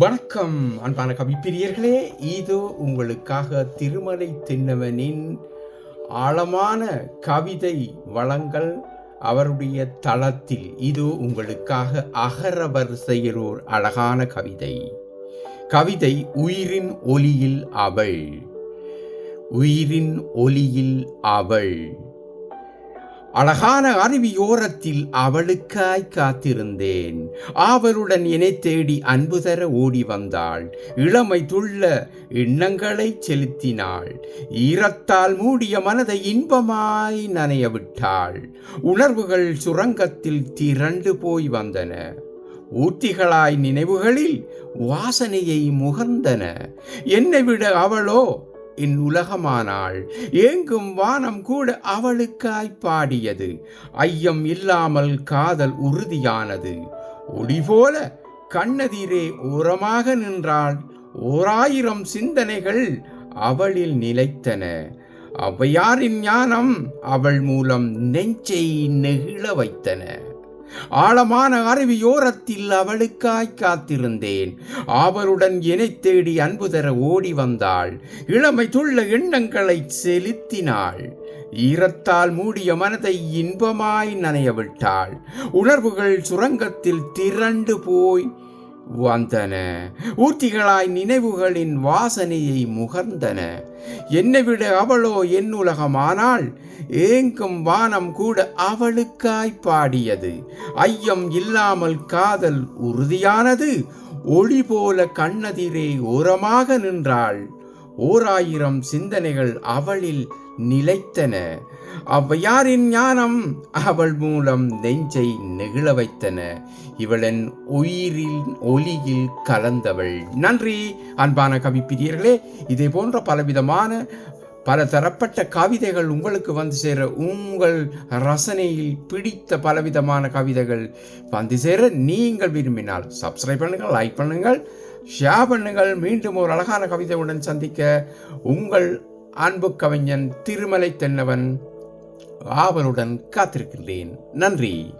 வணக்கம் அன்பான கவிப்பிரியர்களே இது உங்களுக்காக திருமலை தின்னவனின் ஆழமான கவிதை வளங்கள் அவருடைய தளத்தில். இது உங்களுக்காக அகர வரிசையில் ஓர் அழகான கவிதை. கவிதை உயிரின் ஒலியில் அவள். உயிரின் ஒலியில் அவள். அழகான அருவியோரத்தில் அவளுக்காய் காத்திருந்தேன். ஆவலுடன் என்னை தேடி அன்பு தர ஓடி வந்தாள். இளமை துள்ள எண்ணங்களை செலுத்தினாள். ஈரத்தால் மூடிய மனதை இன்பமாய் நனைய விட்டாள் உணர்வுகள் சுரங்கத்தில் திரண்டு போய் வந்தன. ஊர்த்திகளாய் நினைவுகளில் வாசனையை முகர்ந்தன. என்னை விட அவளோ இந்நுலகமானாள் உலகமானாள். ஏங்கும் வானம் கூட அவளுக்காய் பாடியது ஐயம் இல்லாமல் காதல் உறுதியானது. ஒளி போல ஓரமாக நின்றாள். ஓராயிரம் சிந்தனைகள் அவளில் நிலைத்தன. அவ்வையாரின் ஞானம் அவள் மூலம் நெஞ்சை நெகிழ வைத்தன. ஆழமான அருவியோரத்தில் அவளுக்காய் காத்திருந்தேன். அவருடன் என்னை தேடி அன்பு தர ஓடி வந்தாள். இளமை துள்ள எண்ணங்களை செலுத்தினாள். ஈரத்தால் மூடிய மனதை இன்பமாய் நனைய விட்டாள் உணர்வுகள் சுரங்கத்தில் திரண்டு போய் வந்தன. ஊர்த்திகளாய் நினைவுகளின் வாசனையை முகர்ந்தன. என்னை விட அவளோ என் உலகமானால் ஏங்கும் வானம் கூட அவளுக்காய் பாடியது. ஐயம் இல்லாமல் காதல் உறுதியானது. ஒளி போல கண்ணதிரே ஓரமாக நின்றாள். ஓராயிரம் சிந்தனைகள் அவளில் நிலைத்தன. அவ்வையாரின் ஞானம் அவள் மூலம் நெஞ்சை நெகிழ வைத்தன. இவளன் உயிரில் ஒளியில் கலந்தவள். நன்றி அன்பான கவிப்பிரியர்களே. இதே போன்ற பலவிதமான பல தரப்பட்ட கவிதைகள் உங்களுக்கு வந்து சேர உங்கள் ரசனையில் பிடித்த பலவிதமான கவிதைகள் வந்து சேர நீங்கள் விரும்பினால் சப்ஸ்கிரைப் பண்ணுங்கள் லைக் பண்ணுங்கள். ஷேர் பண்ணுங்கள் மீண்டும் ஒரு அழகான கவிதையுடன் சந்திக்க உங்கள் அன்பு கவிஞன் திருமலை தென்னவன் ஆவலுடன் காத்திருக்கின்றேன். நன்றி.